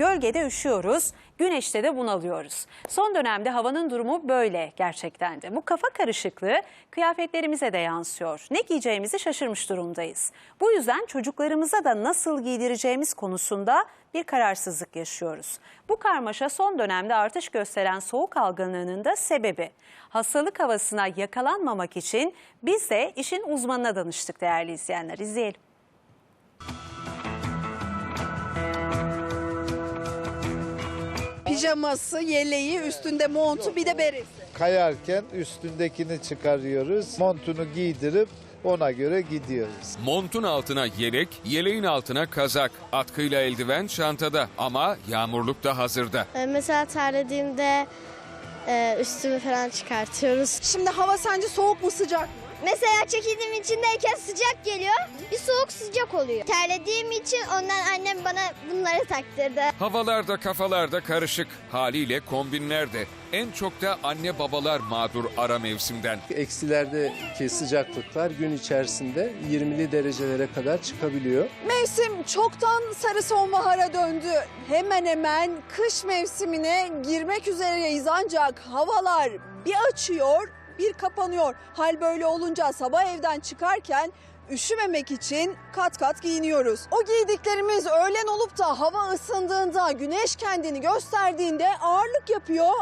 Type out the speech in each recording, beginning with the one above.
Gölgede üşüyoruz, güneşte de bunalıyoruz. Son dönemde havanın durumu böyle gerçekten de. Bu kafa karışıklığı kıyafetlerimize de yansıyor. Ne giyeceğimizi şaşırmış durumdayız. Bu yüzden çocuklarımıza da nasıl giydireceğimiz konusunda bir kararsızlık yaşıyoruz. Bu karmaşa son dönemde artış gösteren soğuk algınlığının da sebebi. Hastalık havasına yakalanmamak için biz de işin uzmanına danıştık değerli izleyenler. İzleyelim. Pijaması, yeleği, üstünde montu bir de beresi. kayarken üstündekini çıkarıyoruz. Montunu giydirip ona göre gidiyoruz. Montun altına yelek, yeleğin altına kazak, atkıyla eldiven çantada ama yağmurluk da hazırda. E, Mesela terlediğimde e, üstümü falan çıkartıyoruz. Şimdi hava sence soğuk mu sıcak mı? Mesela çekildiğim içindeyken sıcak geliyor. Bir soğuk sıcak oluyor. Terlediğim için ondan annem bana bunları taktırdı. Havalarda kafalarda karışık. Haliyle kombinler de. En çok da anne babalar mağdur ara mevsimden. Eksilerdeki sıcaklıklar gün içerisinde 20'li derecelere kadar çıkabiliyor. Mevsim çoktan sarı sonbahara döndü. Hemen hemen kış mevsimine girmek üzereyiz ancak havalar bir açıyor bir kapanıyor. Hal böyle olunca sabah evden çıkarken üşümemek için kat kat giyiniyoruz. O giydiklerimiz öğlen olup da hava ısındığında, güneş kendini gösterdiğinde ağırlık yapıyor,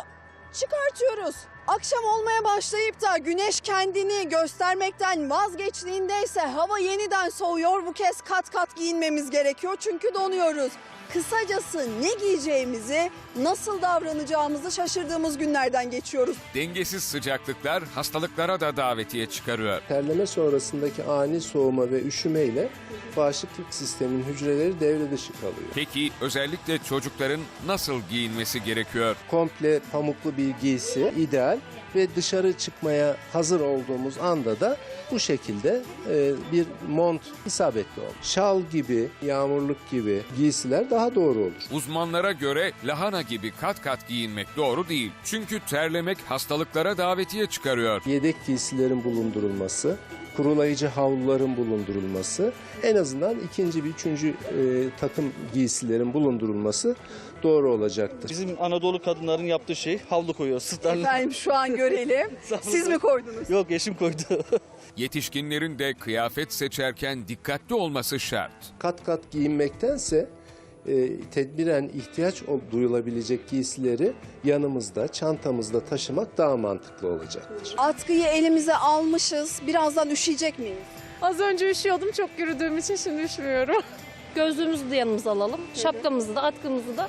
çıkartıyoruz. Akşam olmaya başlayıp da güneş kendini göstermekten vazgeçtiğinde ise hava yeniden soğuyor. Bu kez kat kat giyinmemiz gerekiyor çünkü donuyoruz. Kısacası ne giyeceğimizi, nasıl davranacağımızı şaşırdığımız günlerden geçiyoruz. Dengesiz sıcaklıklar hastalıklara da davetiye çıkarıyor. Terleme sonrasındaki ani soğuma ve üşümeyle bağışıklık sisteminin hücreleri devre dışı kalıyor. Peki özellikle çocukların nasıl giyinmesi gerekiyor? Komple pamuklu bir giysi ideal ve dışarı çıkmaya hazır olduğumuz anda da bu şekilde e, bir mont isabetli olur. Şal gibi, yağmurluk gibi giysiler daha doğru olur. Uzmanlara göre lahana gibi kat kat giyinmek doğru değil. Çünkü terlemek hastalıklara davetiye çıkarıyor. Yedek giysilerin bulundurulması, kurulayıcı havluların bulundurulması, en azından ikinci bir üçüncü e, takım giysilerin bulundurulması doğru olacaktır. Bizim Anadolu kadınların yaptığı şey havlu koyuyor sırtlarına. Efendim şu an görelim. Siz mi koydunuz? Yok eşim koydu. Yetişkinlerin de kıyafet seçerken dikkatli olması şart. kat kat giyinmektense e, tedbiren ihtiyaç duyulabilecek giysileri yanımızda, çantamızda taşımak daha mantıklı olacaktır. Atkıyı elimize almışız. Birazdan üşüyecek miyiz? Az önce üşüyordum çok yürüdüğüm için şimdi üşümüyorum. Gözlüğümüzü de yanımıza alalım. Şapkamızı da atkımızı da